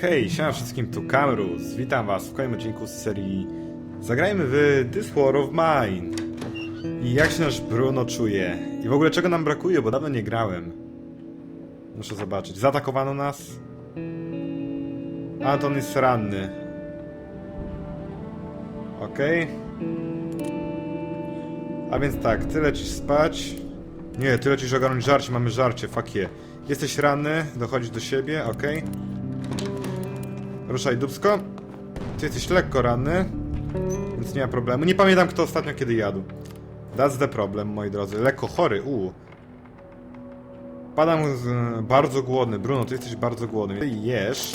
Hej, siema wszystkim, tu Kamrus. Witam was w kolejnym odcinku z serii Zagrajmy w This War of Mine. I jak się nasz Bruno czuje? I w ogóle czego nam brakuje, bo dawno nie grałem. Muszę zobaczyć. Zaatakowano nas? Anton jest ranny. Okej. A więc tak, ty lecisz spać. Nie, ty lecisz ogarnąć żarcie, mamy żarcie, fuck je. Jesteś ranny, dochodzisz do siebie, okej. Ruszaj dubsko. Ty jesteś lekko ranny, więc nie ma problemu. Nie pamiętam kto ostatnio kiedy jadł. That's the problem, moi drodzy. Lekko chory, u. Padam z, bardzo głodny. Bruno, ty jesteś bardzo głodny. Ty jesz.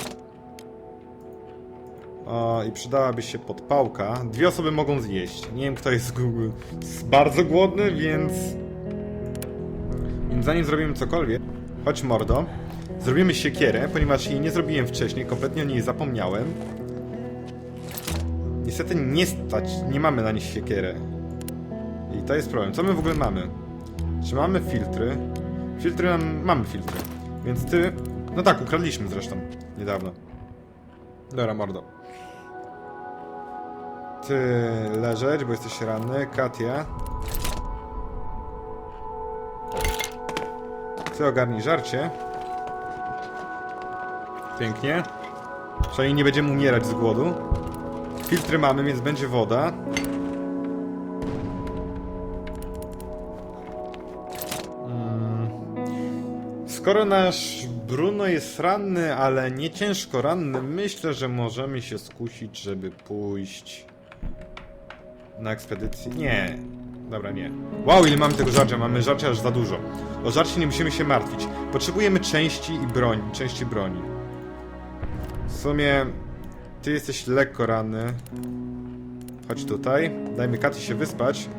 O, i przydałaby się podpałka. Dwie osoby mogą zjeść. Nie wiem kto jest gu- jest bardzo głodny, więc... Więc zanim zrobimy cokolwiek, chodź mordo. Zrobimy siekierę, ponieważ jej nie zrobiłem wcześniej, kompletnie o niej zapomniałem. Niestety nie stać, nie mamy na nich siekierę. I to jest problem. Co my w ogóle mamy? Czy mamy filtry? Filtry nam... mamy filtry. Więc ty... No tak, ukradliśmy zresztą niedawno. Dobra, mordo. Ty leżeć, bo jesteś ranny. Katia. Ty ogarnij żarcie. Pięknie. Przynajmniej nie będziemy umierać z głodu. Filtry mamy, więc będzie woda. Mm. Skoro nasz Bruno jest ranny, ale nie ciężko ranny, myślę, że możemy się skusić, żeby pójść na ekspedycję. Nie. Dobra, nie. Wow, ile mamy tego żarcia? Mamy żarcia aż za dużo. O żarcie nie musimy się martwić. Potrzebujemy części i broń, części broni. W sumie ty jesteś lekko ranny. Chodź tutaj. Dajmy Katy się wyspać.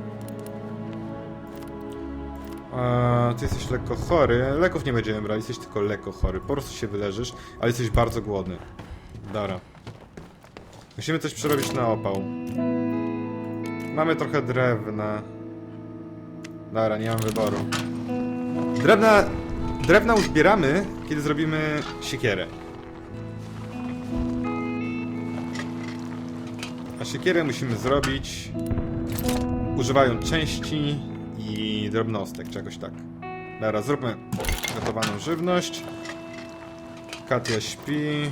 A, ty jesteś lekko chory. Leków nie będziemy brać, jesteś tylko lekko chory. Po prostu się wyleżysz, ale jesteś bardzo głodny. Dobra. Musimy coś przerobić na opał. Mamy trochę drewna. Dobra, nie mam wyboru. Drewna... Drewna uzbieramy, kiedy zrobimy siekierę. A siekierę musimy zrobić używając części i drobnostek, czegoś tak. Dobra, zróbmy gotowaną żywność. Katia śpi.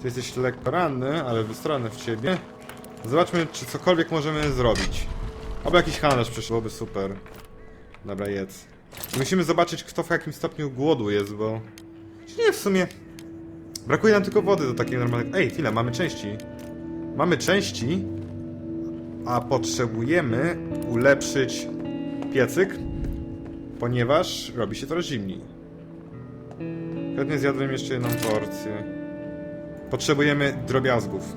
Ty jesteś lekko ranny, ale wystronny w ciebie. Zobaczmy, czy cokolwiek możemy zrobić. Albo jakiś handlarz przyszło, byłoby super. Dobra, jedz. Musimy zobaczyć, kto w jakim stopniu głodu jest, bo... Nie, w sumie... Brakuje nam tylko wody do takiej normalnej... Ej, chwila, mamy części. Mamy części, a potrzebujemy ulepszyć piecyk, ponieważ robi się coraz zimniej. Chętnie zjadłem jeszcze jedną porcję. Potrzebujemy drobiazgów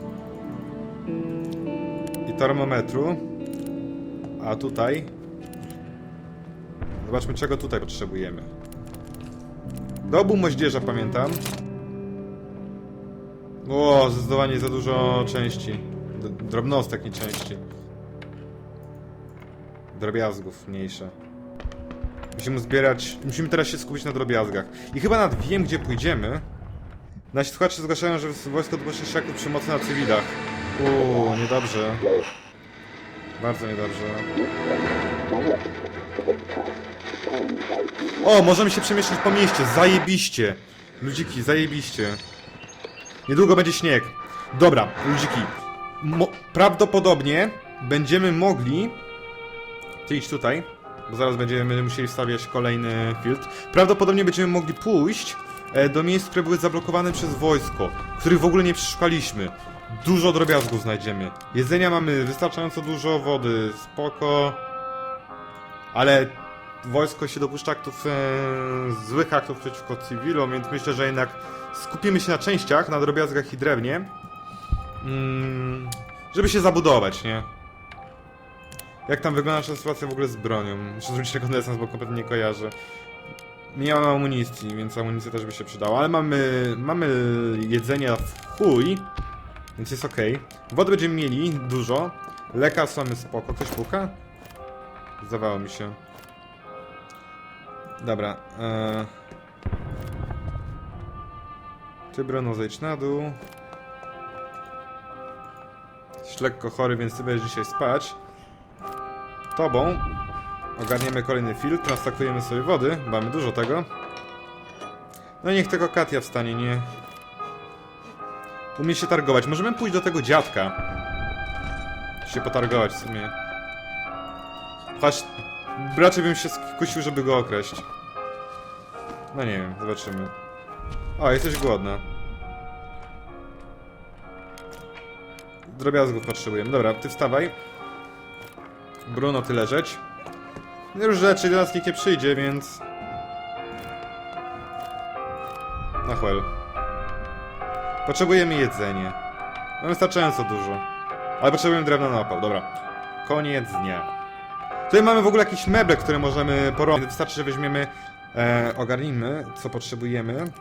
i termometru. A tutaj... Zobaczmy, czego tutaj potrzebujemy. Do obu moździerza pamiętam. O, zdecydowanie za dużo części. D drobnostek, nie części. Drobiazgów mniejsze. Musimy zbierać... Musimy teraz się skupić na drobiazgach. I chyba nawet wiem, gdzie pójdziemy. Nasi słuchacze zgłaszają, że wojsko dłuższych szaków przemocy na cywilach. Uuu, niedobrze. Bardzo niedobrze. O, możemy się przemieszczać po mieście, zajebiście. Ludziki, zajebiście. Niedługo będzie śnieg. Dobra, ludziki. Mo prawdopodobnie będziemy mogli... Ty idź tutaj, bo zaraz będziemy musieli wstawiać kolejny filtr. Prawdopodobnie będziemy mogli pójść e, do miejsc, które były zablokowane przez wojsko, których w ogóle nie przeszukaliśmy. Dużo drobiazgów znajdziemy. Jedzenia mamy wystarczająco dużo, wody spoko. Ale wojsko się dopuszcza aktów, e, złych aktów przeciwko cywilom, więc myślę, że jednak skupimy się na częściach, na drobiazgach i drewnie. Mm, żeby się zabudować, nie? Jak tam wygląda nasza sytuacja w ogóle z bronią? Muszę zwrócić rekonesans, bo kompletnie nie kojarzę. Nie mam amunicji, więc amunicja też by się przydała, ale mamy, mamy jedzenia w chuj, więc jest ok. Wody będziemy mieli dużo. Lekarz mamy spoko. Ktoś puka? Zdawało mi się. Dobra. E... Ty, Bruno, zejdź na dół. Jesteś lekko chory, więc ty będziesz dzisiaj spać. Tobą ogarniemy kolejny filtr, nastakujemy sobie wody, mamy dużo tego. No i niech tego Katia wstanie, nie... Umie się targować. Możemy pójść do tego dziadka. Się potargować w sumie. Choć raczej bym się skusił, żeby go okraść. No nie wiem, zobaczymy. O, jesteś głodna. Drobiazgów potrzebujemy. Dobra, ty wstawaj. Bruno, ty leżeć. No Już rzeczy do nas nikt nie przyjdzie, więc... Na chwel. Potrzebujemy jedzenie. Mamy wystarczająco dużo. Ale potrzebujemy drewna na opał, dobra. Koniec dnia. Tutaj mamy w ogóle jakieś meble, które możemy porobić. Wystarczy, że weźmiemy... E, ogarnijmy, co potrzebujemy.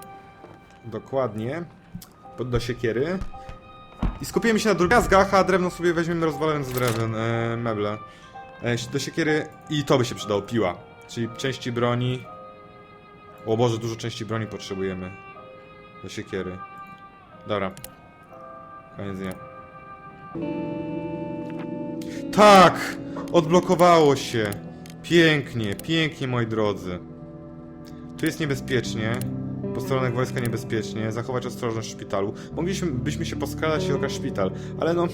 Dokładnie. Pod do siekiery. I skupimy się na drobiazgach, a drewno sobie weźmiemy rozwalając z drewen e, meble. E, do siekiery i to by się przydało, piła. Czyli części broni. O Boże, dużo części broni potrzebujemy. Do siekiery. Dobra. Koniec dnia. Tak! Odblokowało się. Pięknie, pięknie, moi drodzy. Tu jest niebezpiecznie. Posterunek wojska niebezpiecznie. Zachować ostrożność w szpitalu. Mogliśmy byśmy się poskradać i okraść szpital. Ale no,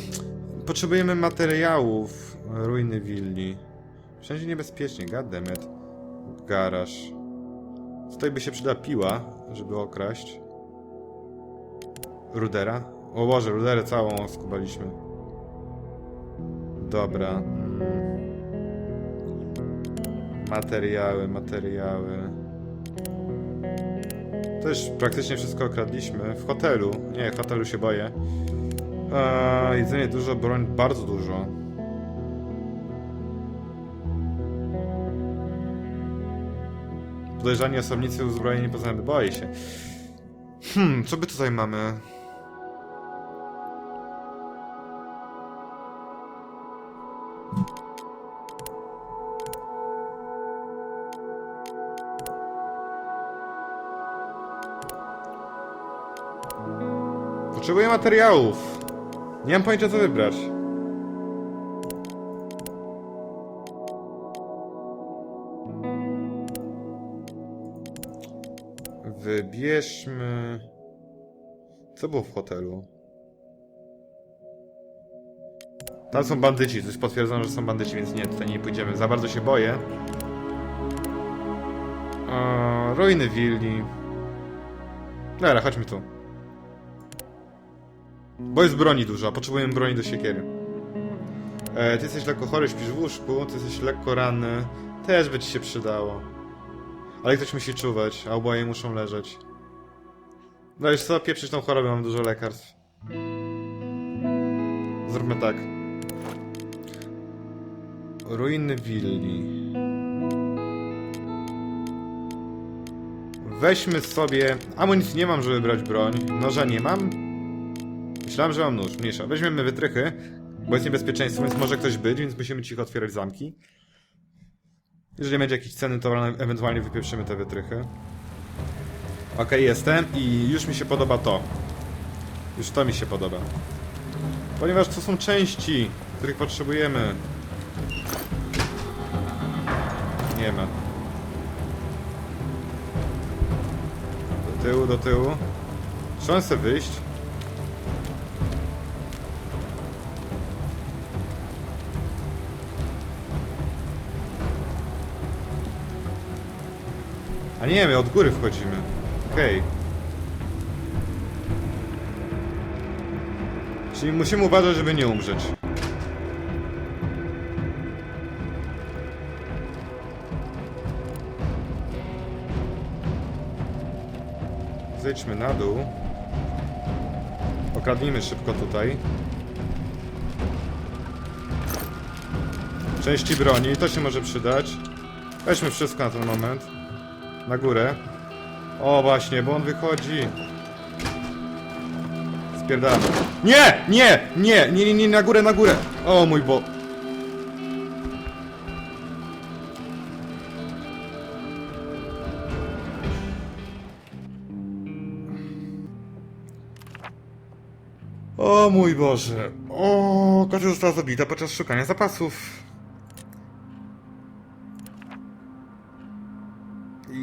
potrzebujemy materiałów. Ruiny willi. Wszędzie niebezpiecznie, goddammit. Garaż. Tutaj by się przyda piła, żeby okraść. Rudera? O Boże, ruderę całą skubaliśmy. Dobra. Materiały, materiały. Już praktycznie wszystko okradliśmy. W hotelu. Nie, w hotelu się boję. Eee, jedzenie dużo, broń bardzo dużo. Podejrzani osobnicy uzbrojeni zęby. Boję się. Hmm, co by tutaj mamy? Potrzebuję materiałów. Nie mam pojęcia co wybrać. Wybierzmy... Co było w hotelu? Tam są bandyci, to jest potwierdzone, że są bandyci, więc nie, tutaj nie pójdziemy. Za bardzo się boję. O, ruiny willi. Dobra, chodźmy tu. Bo jest broni dużo, a potrzebujemy broni do siekiery. E, ty jesteś lekko chory, śpisz w łóżku, ty jesteś lekko ranny. Też by ci się przydało. Ale ktoś musi czuwać, a oboje muszą leżeć. No wiesz co, pieprzyć tą chorobę, mam dużo lekarstw. Zróbmy tak. Ruiny willi. Weźmy sobie... Amunicji nie mam, żeby brać broń. Noża nie mam. Myślałem, że mam nóż. Mniejsza. Weźmiemy wytrychy, bo jest niebezpieczeństwo, więc może ktoś być, więc musimy cicho otwierać zamki. Jeżeli będzie jakiś cenny towar, ewentualnie wypieprzymy te wytrychy. Okej, jestem i już mi się podoba to. Już to mi się podoba. Ponieważ to są części, których potrzebujemy. Nie ma. Do tyłu, do tyłu. Szansę wyjść. A nie, my od góry wchodzimy. Okej. Czyli musimy uważać, żeby nie umrzeć. Zejdźmy na dół. Okradnijmy szybko tutaj. Części broni, to się może przydać. Weźmy wszystko na ten moment. Na górę. O właśnie, bo on wychodzi. Spierdamy. Nie! Nie! Nie! Nie, nie, nie, na górę, na górę! O mój bo... O mój Boże. O, Kasia została zabita podczas szukania zapasów.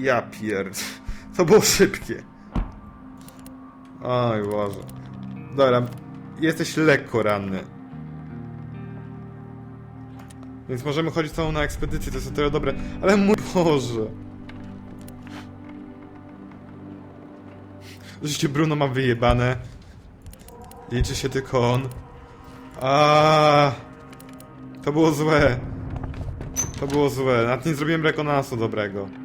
Ja pierd... To było szybkie. Oj Boże. Dobra, jesteś lekko ranny. Więc możemy chodzić całą na ekspedycję, to jest o tyle dobre. Ale mój Boże. Oczywiście Bruno ma wyjebane. Liczy się tylko on. A, To było złe. To było złe. Nawet nie zrobiłem rekonansu dobrego.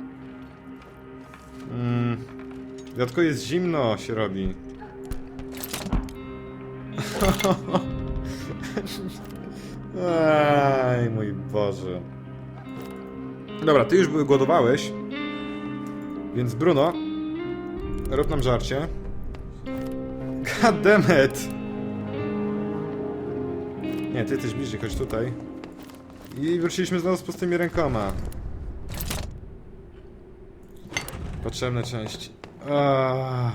Mm. Dlatego jest zimno się robi. Aj, mój Boże. Dobra, ty już głodowałeś. Więc Bruno, rób nam żarcie. It! Nie, ty jesteś bliżej, chodź tutaj. I wróciliśmy znowu z pustymi rękoma. Potrzebne części. Ah.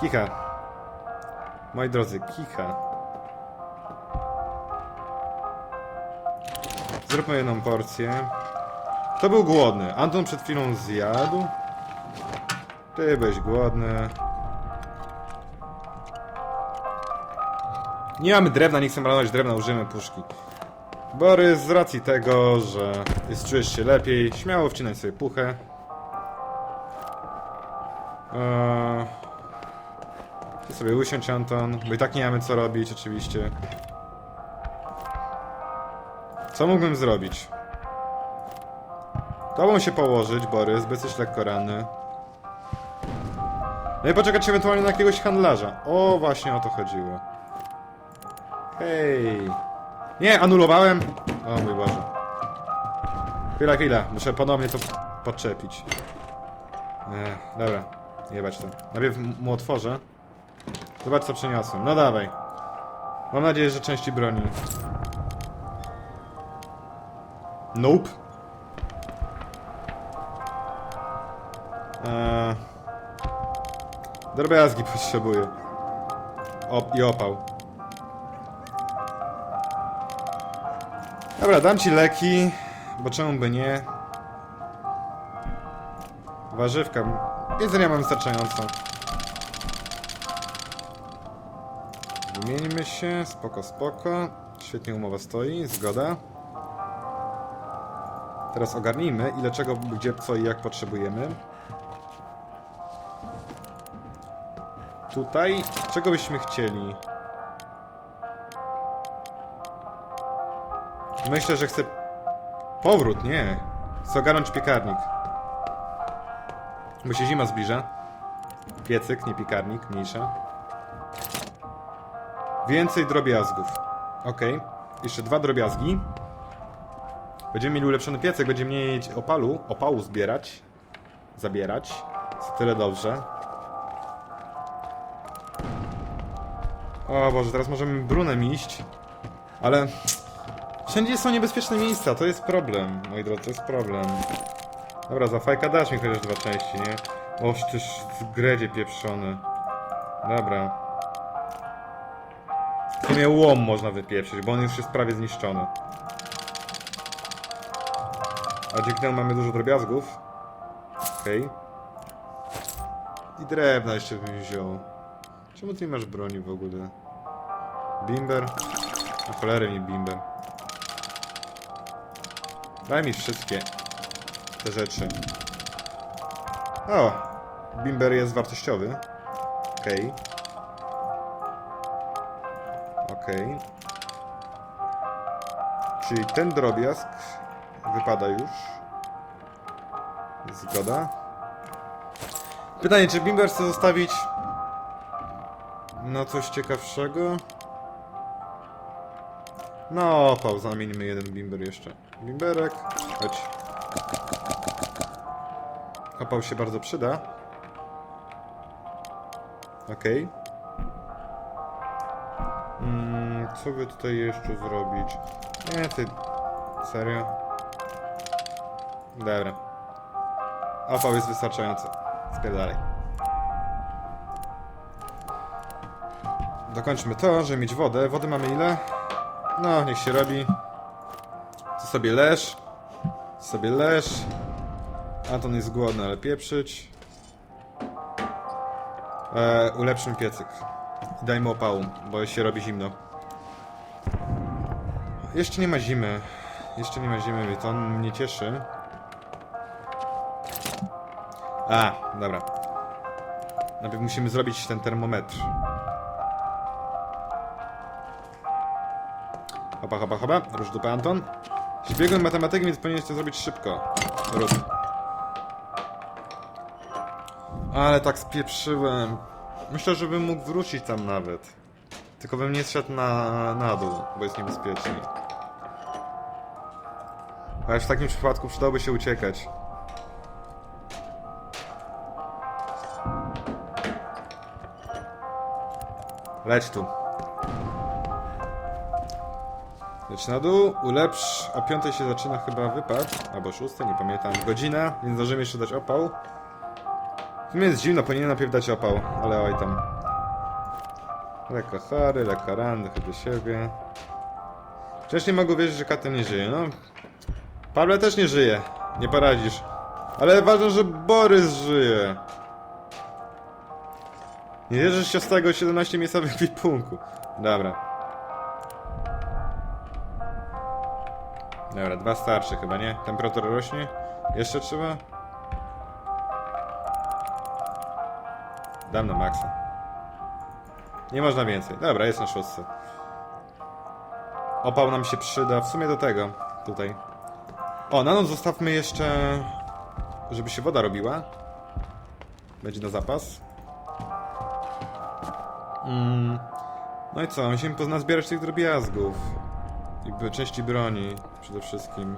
Kicha. Moi drodzy, kicha. Zróbmy jedną porcję. To był głodny. Anton przed chwilą zjadł. Ty byłeś głodny. Nie mamy drewna, nie chcę marnować drewna, użyjemy puszki. Borys, z racji tego, że jest, czujesz się lepiej, śmiało wcinaj sobie puchę. Eee... Sobie usiądź, Anton, bo i tak nie mamy co robić, oczywiście. Co mógłbym zrobić? Tobą się położyć, Borys, bo jesteś lekko ranny. No i poczekać ewentualnie na jakiegoś handlarza. O, właśnie o to chodziło. Hej. Nie, anulowałem. O mój Boże. Chwila, chwila. Muszę ponownie to podczepić. Ech, dobra. Jebać to. Najpierw mu otworzę. Zobacz co przeniosłem. No dawaj. Mam nadzieję, że części broni. Nope. Eee... Drobiazgi potrzebuję. Op I opał. Dobra, dam ci leki, bo czemu by nie? Warzywka. Jedzenia mam wystarczająco. Wymieńmy się, spoko, spoko. Świetnie umowa stoi, zgoda. Teraz ogarnijmy, ile czego, gdzie, co i jak potrzebujemy. Tutaj, czego byśmy chcieli? Myślę, że chcę... Powrót, nie. Chcę ogarnąć piekarnik. Bo się zima zbliża. Piecyk, nie piekarnik, mniejsza. Więcej drobiazgów. Okej. Jeszcze dwa drobiazgi. Będziemy mieli ulepszony piecek, będziemy mieć opalu, opału zbierać. Zabierać. Jest tyle dobrze. O Boże, teraz możemy brunem iść. Ale... Wszędzie są niebezpieczne miejsca, to jest problem, moi drodzy, to jest problem. Dobra, za fajka dasz mi chociaż dwa części, nie? Oż tyż w gredzie pieprzony. Dobra. W sumie łom można wypieprzyć, bo on już jest prawie zniszczony. A dzięki temu mamy dużo drobiazgów. Okej. I drewna jeszcze bym wziął. Czemu ty nie masz broni w ogóle? Bimber? A cholery mi bimber. Daj mi wszystkie te rzeczy. O! Bimber jest wartościowy. Okej. Okej. Czyli ten drobiazg wypada już. Zgoda. Pytanie, czy Bimber chce zostawić na coś ciekawszego? No, opał, zamieńmy jeden bimber jeszcze. Bimberek, chodź. Opał się bardzo przyda. Okej. Mm, co by tutaj jeszcze zrobić? Nie, ty... Serio? Dobra. Opał jest wystarczający. Spierdalaj. Dokończmy to, żeby mieć wodę. Wody mamy ile? No, niech się robi. Sobie leż. Sobie leż. Anton jest głodny, ale pieprzyć. E, ulepszymy piecyk. I dajmy opału, bo się robi zimno. Jeszcze nie ma zimy. Jeszcze nie ma zimy i to mnie cieszy. A, dobra. Najpierw musimy zrobić ten termometr. Hopa, hopa, hopa. Róż dupę, Anton. Biegłym matematykiem, więc powinieneś to zrobić szybko. Rób. Ale tak spieprzyłem. Myślę, że bym mógł wrócić tam nawet. Tylko bym nie zszedł na, na dół, bo jest niebezpiecznie. Ale w takim przypadku przydałoby się uciekać. Leć tu. Leć na dół, ulepsz. O piątej się zaczyna chyba wypad. Albo szóstej, nie pamiętam. Godzina, więc zdążymy jeszcze dać opał. W sumie jest zimno, powinienem najpierw dać opał, ale oj tam. Lekko chory, lekko ranny, do siebie. Przecież nie mogę wierzyć, że katem nie żyje, no. Pawle też nie żyje, nie poradzisz. Ale ważne, że Borys żyje. Nie wierzysz się z tego 17 miejsca w. Dobra. Dobra, dwa starczy chyba, nie? Temperatura rośnie? Jeszcze trzeba? Dam na maksa. Nie można więcej. Dobra, jest na szóstce. Opał nam się przyda. W sumie do tego. Tutaj. O, na noc zostawmy jeszcze... Żeby się woda robiła. Będzie na zapas. Mm. No i co? Musimy pozbierać tych drobiazgów. Jakby części broni. Przede wszystkim.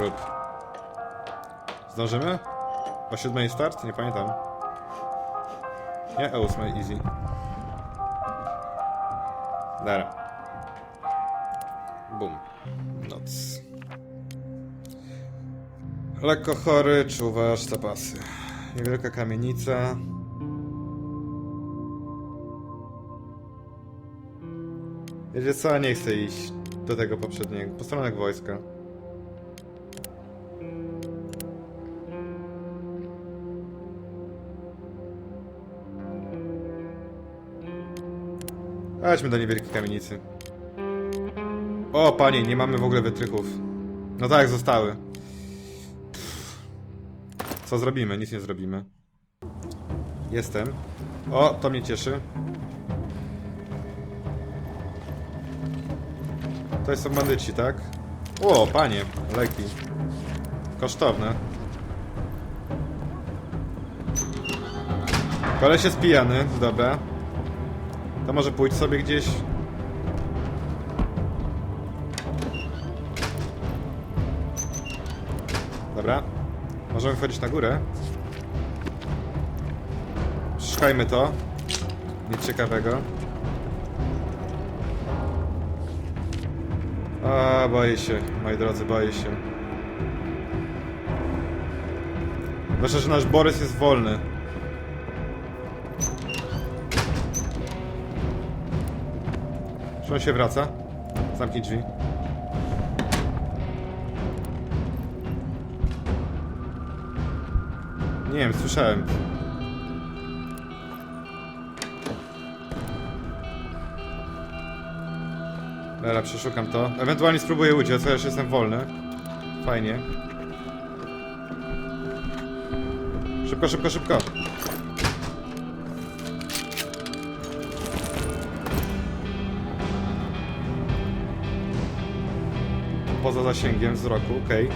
Rób. Zdążymy? O siódmej start? Nie pamiętam. Nie, o ósmej easy. Dobra. Bum. Noc. Lekko chory, czuwasz zapasy. Niewielka kamienica. Wiecie co, nie chcę iść do tego poprzedniego. Posterunek wojska. Chodźmy do niewielkiej kamienicy. O, panie, nie mamy w ogóle wytrychów. No tak, zostały. Co zrobimy? Nic nie zrobimy. Jestem. O, to mnie cieszy. To są bandyci, tak? O, panie, leki. Kosztowne. Koleś jest pijany, dobra. To może pójdź sobie gdzieś. Dobra. Możemy wchodzić na górę. Szukajmy to. Nic ciekawego. A, boję się, moi drodzy, boję się. Zwłaszcza, że nasz Borys jest wolny. Czy on się wraca? Zamknij drzwi. Nie wiem, słyszałem. Dobra, przeszukam to. Ewentualnie spróbuję uciec, chociaż jestem wolny. Fajnie. Szybko, szybko, szybko. Poza zasięgiem wzroku, okej.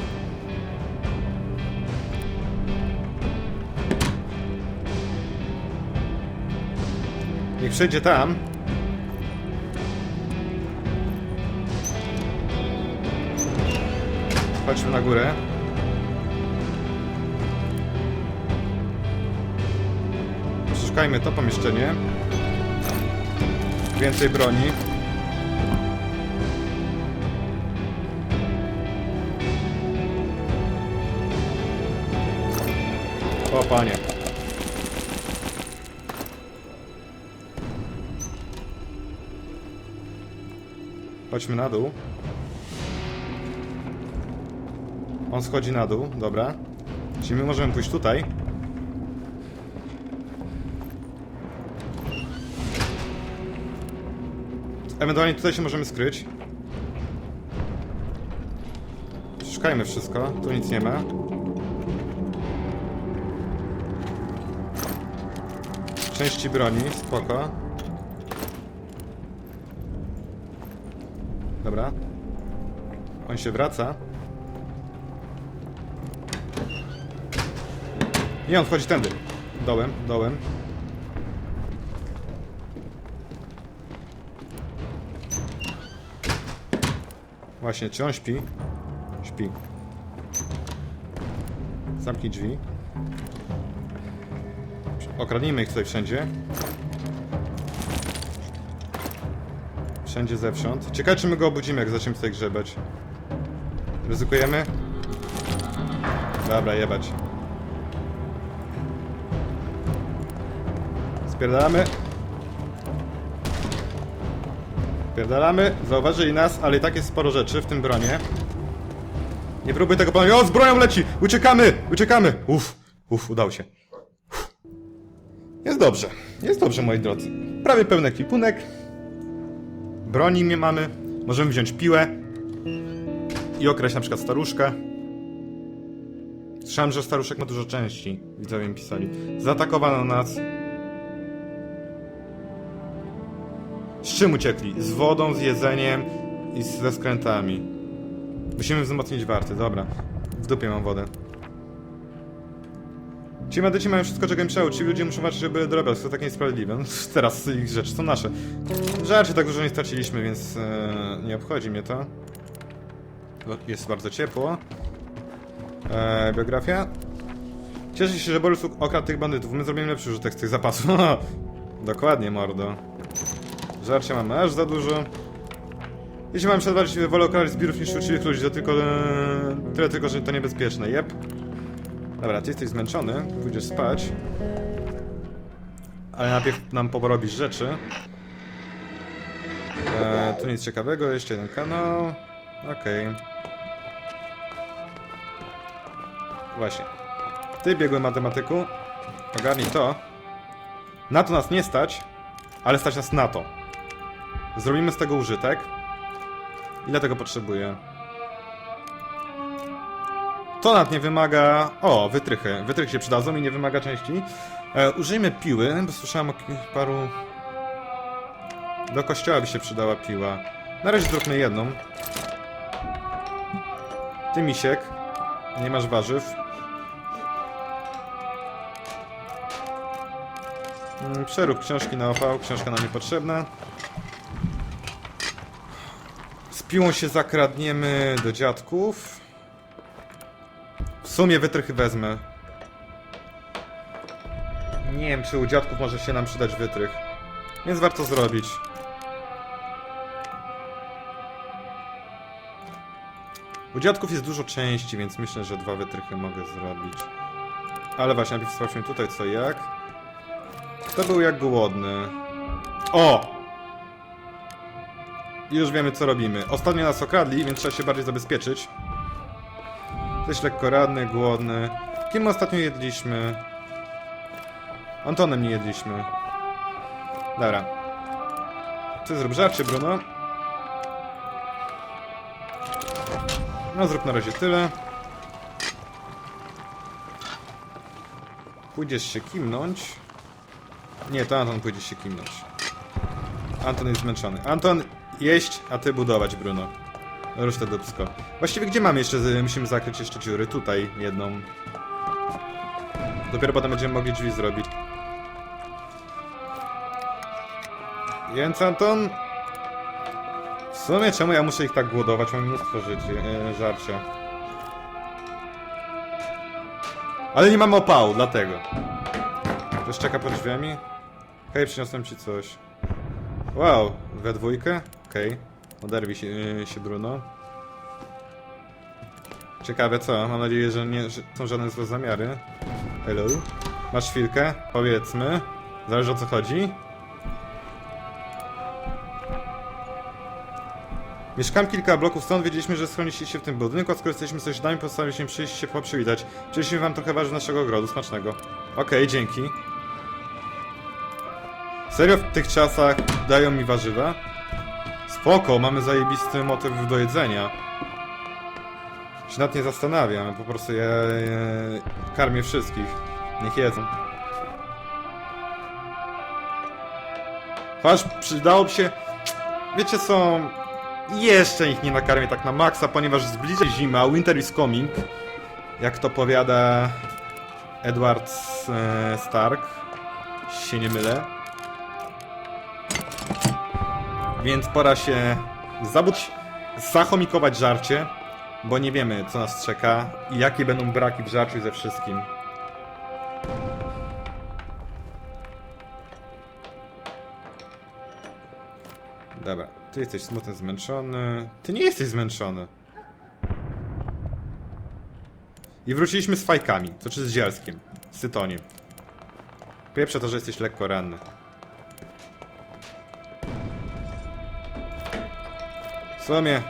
Niech przejdzie tam. Chodźmy na górę. Przeszukajmy to pomieszczenie. Więcej broni. O panie. Chodźmy na dół. On schodzi na dół, dobra. Czyli my możemy pójść tutaj. Ewentualnie tutaj się możemy skryć. Szukajmy wszystko, tu nic nie ma. Części broni, spoko. Dobra. On się wraca. Nie, on wchodzi tędy. Dołem, dołem. Właśnie, czy on śpi? Śpi. Zamknij drzwi. Okradnijmy ich tutaj wszędzie. Wszędzie zewsząd. Ciekawe, czy my go obudzimy, jak zaczniemy tutaj grzebać. Ryzykujemy? Dobra, jebać. Spierdalamy. Spierdalamy. Zauważyli nas, ale i tak jest sporo rzeczy, w tym bronie. Nie próbuj tego panowie. O, z bronią leci! Uciekamy! Uciekamy! Uff, uff, udało się. Uff. Jest dobrze. Jest dobrze, moi drodzy. Prawie pełny ekwipunek. Broni nie mamy. Możemy wziąć piłę. I okraść na przykład staruszka. Słyszałem, że staruszek ma dużo części. Widzowie mi pisali. Zaatakowano nas. Z czym uciekli? Z wodą, z jedzeniem i ze skrętami. Musimy wzmocnić warty, dobra. W dupie mam wodę. Ci medyci mają wszystko, czego im trzeba. Ci ludzie muszą walczyć, żeby dorabiać. To takie niesprawiedliwe. No, teraz ich rzeczy są nasze. Żarcie tak dużo nie straciliśmy, więc e, nie obchodzi mnie to. Jest bardzo ciepło. E, biografia. Cieszę się, że Borys okradł tych bandytów. My zrobimy lepszy użytek z tych zapasów. Dokładnie, mordo. Żarcia mamy aż za dużo. Jeśli mam przedważyć, wolę okraść zbiorów niż uczciwych ludzi, to tylko... E, tyle tylko, że to niebezpieczne, jep. Dobra, ty jesteś zmęczony, pójdziesz spać. Ale najpierw nam porobisz rzeczy. E, tu nic ciekawego, jeszcze jeden kanał. Okej. Właśnie. Ty, biegły matematyku, ogarnij to. Na to nas nie stać, ale stać nas na to. Zrobimy z tego użytek. Ile tego potrzebuję? To nad nie wymaga... O, wytrychy. Wytrychy się przydadzą i nie wymaga części. E, użyjmy piły, bo słyszałem o paru... Do kościoła by się przydała piła. Na razie zróbmy jedną. Ty, misiek. Nie masz warzyw. Mm, Przerób książki na opał. Książka nam niepotrzebna. Piłą się zakradniemy do dziadków. W sumie wytrychy wezmę. Nie wiem, czy u dziadków może się nam przydać wytrych. Więc warto zrobić. U dziadków jest dużo części, więc myślę, że dwa wytrychy mogę zrobić. Ale właśnie, najpierw sprawdźmy tutaj co jak. Kto był jak głodny? O! Już wiemy co robimy. Ostatnio nas okradli, więc trzeba się bardziej zabezpieczyć. Jesteś lekko radny, głodny. Kim ostatnio jedliśmy? Antonem nie jedliśmy. Dobra. Ty zrób żarcie, Bruno. No zrób na razie tyle. Pójdziesz się kimnąć. Nie, to Anton pójdzie się kimnąć. Anton jest zmęczony. Anton, jeść, a ty budować, Bruno. Rusz te dupsko. Właściwie gdzie mamy jeszcze, musimy zakryć jeszcze dziury? Tutaj jedną. Dopiero potem będziemy mogli drzwi zrobić. Więc Anton... W sumie czemu ja muszę ich tak głodować? Mam mnóstwo życia, e, żarcia. Ale nie mamy opału, dlatego. Ktoś czeka pod drzwiami? Hej, przyniosłem ci coś. Wow, we dwójkę? Okej. Oderwij się, yy, się Bruno. Ciekawe co, mam nadzieję, że nie że są żadne złe zamiary. Hello. Masz chwilkę? Powiedzmy. Zależy o co chodzi. Mieszkam kilka bloków stąd, wiedzieliśmy, że schroniliście się w tym budynku, a skoro jesteśmy sąsiadami, postanowiliśmy przyjść się poprzywitać. Przyjęliśmy wam trochę warzyw naszego ogrodu, smacznego. Okej, dzięki. Serio w tych czasach dają mi warzywa? Spoko, mamy zajebisty motyw do jedzenia. Się nad nie zastanawiam, po prostu ja, ja karmię wszystkich. Niech jedzą. Chociaż przydałoby się... Wiecie co... Jeszcze ich nie nakarmię tak na maksa, ponieważ zbliża się zima, winter is coming. Jak to powiada Edward e, Stark. Się nie mylę. Więc pora się zabuć, zachomikować żarcie, bo nie wiemy co nas czeka i jakie będą braki w żarciu ze wszystkim. Dobra, ty jesteś smutny, zmęczony. Ty nie jesteś zmęczony. I wróciliśmy z fajkami, to czy z zielskiem, z tytoniem. Pierwsze to, że jesteś lekko ranny. W sumie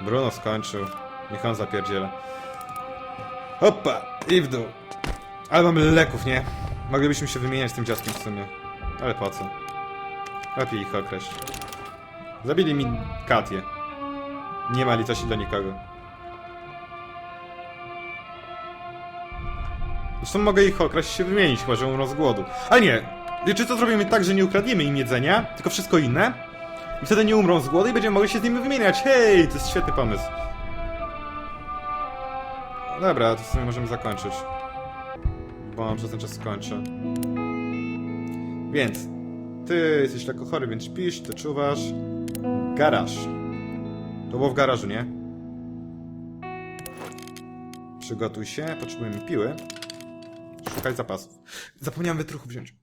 Bruno skończył. Niech on zapierdziela. Hoppa! I w dół. Ale mamy leków, nie? Moglibyśmy się wymieniać tym dziadkiem w sumie. Ale po co? Lepiej ich określ. Zabili mi Katię. Nie ma litości do nikogo. Zresztą mogę ich okraść i się wymienić, chyba że umrą z głodu. Ale nie! Czy co zrobimy tak, że nie ukradniemy im jedzenia, tylko wszystko inne? I wtedy nie umrą z głodu i będziemy mogli się z nimi wymieniać. Hej, to jest świetny pomysł. Dobra, to w sumie możemy zakończyć. Bo nam przez ten czas skończę. Więc, ty jesteś lekko chory, więc śpisz, ty czuwasz. Garaż. To było w garażu, nie? Przygotuj się, potrzebujemy piły. Szukaj zapasów. Zapomniałem wytruchu wziąć.